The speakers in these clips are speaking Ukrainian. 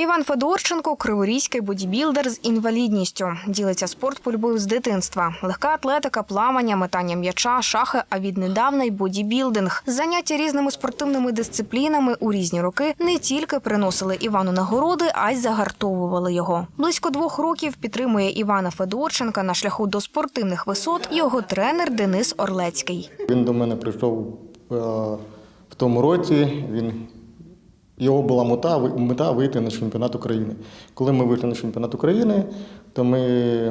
Іван Федорченко криворізький бодібілдер з інвалідністю. Ділиться спорт полюбив з дитинства. Легка атлетика, плавання, метання м'яча, шахи, а віднедавна й бодібілдинг. Заняття різними спортивними дисциплінами у різні роки не тільки приносили Івану нагороди, а й загартовували його. Близько двох років підтримує Івана Федорченка на шляху до спортивних висот його тренер Денис Орлецький. Він до мене прийшов е, в тому році. Він, його була мета, мета вийти на чемпіонат України. Коли ми вийшли на чемпіонат України, то ми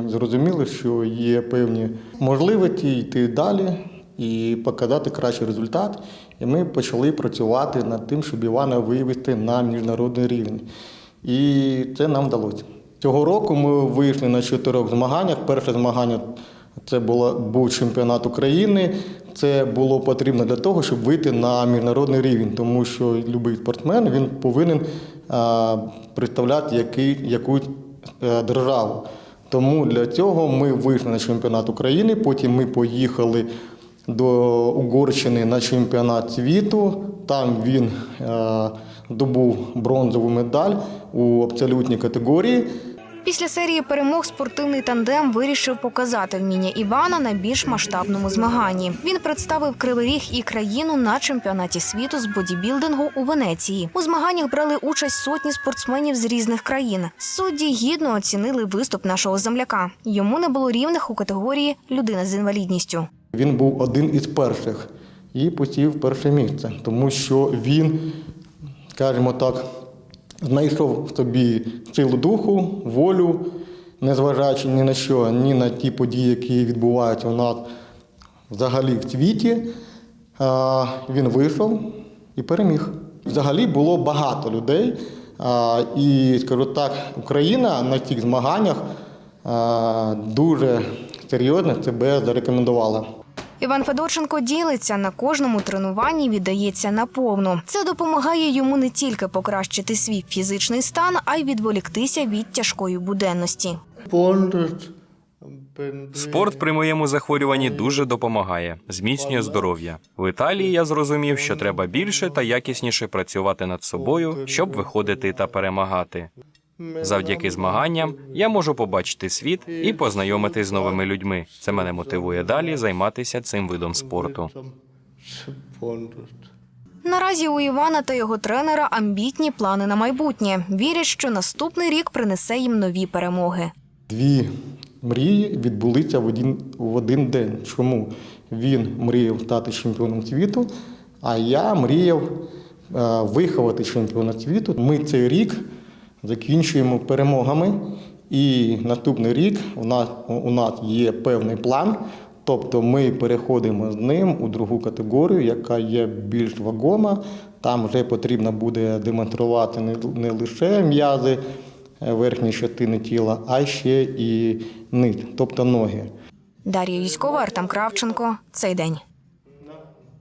зрозуміли, що є певні можливості йти далі і показати кращий результат. І ми почали працювати над тим, щоб Івана вивести на міжнародний рівень. І це нам вдалося. Цього року ми вийшли на чотирьох змаганнях. Перше змагання це було, був чемпіонат України. Це було потрібно для того, щоб вийти на міжнародний рівень, тому що будь-який спортсмен він повинен представляти який, якусь е, державу. Тому для цього ми вийшли на чемпіонат України, потім ми поїхали до Угорщини на чемпіонат світу. Там він е, здобув бронзову медаль у абсолютній категорії. Після серії перемог спортивний тандем вирішив показати вміння Івана на більш масштабному змаганні. Він представив Кривий Ріг і країну на чемпіонаті світу з бодібілдингу у Венеції. У змаганнях брали участь сотні спортсменів з різних країн. Судді гідно оцінили виступ нашого земляка. Йому не було рівних у категорії людина з інвалідністю. Він був один із перших і посів перше місце, тому що він, скажімо так, знайшов в собі силу духу, волю, незважаючи ні на що, ні на ті події, які відбуваються у нас взагалі в світі. Він вийшов і переміг. Взагалі було багато людей. І, скажу так, Україна на цих змаганнях дуже серйозно себе зарекомендувала. Іван Федорченко ділиться на кожному тренуванні, віддається наповну. Це допомагає йому не тільки покращити свій фізичний стан, а й відволіктися від тяжкої буденності. Спорт при моєму захворюванні дуже допомагає, зміцнює здоров'я. В Італії я зрозумів, що треба більше та якісніше працювати над собою, щоб виходити та перемагати. Завдяки змаганням я можу побачити світ і познайомитись з новими людьми. Це мене мотивує далі займатися цим видом спорту. Наразі у Івана та його тренера амбітні плани на майбутнє. Вірять, що наступний рік принесе їм нові перемоги. Дві мрії відбулися в один, в один день. Чому? Він мріяв стати чемпіоном світу, а я мріяв е, виховати чемпіона світу. Ми цей рік закінчуємо перемогами, і наступний рік у нас, у нас є певний план. Тобто ми переходимо з ним у другу категорію, яка є більш вагома. Там вже потрібно буде демонструвати не, лише м'язи е, верхньої частини тіла, а ще і низ, тобто ноги. Дар'я Юськова, Артем Кравченко. Цей день.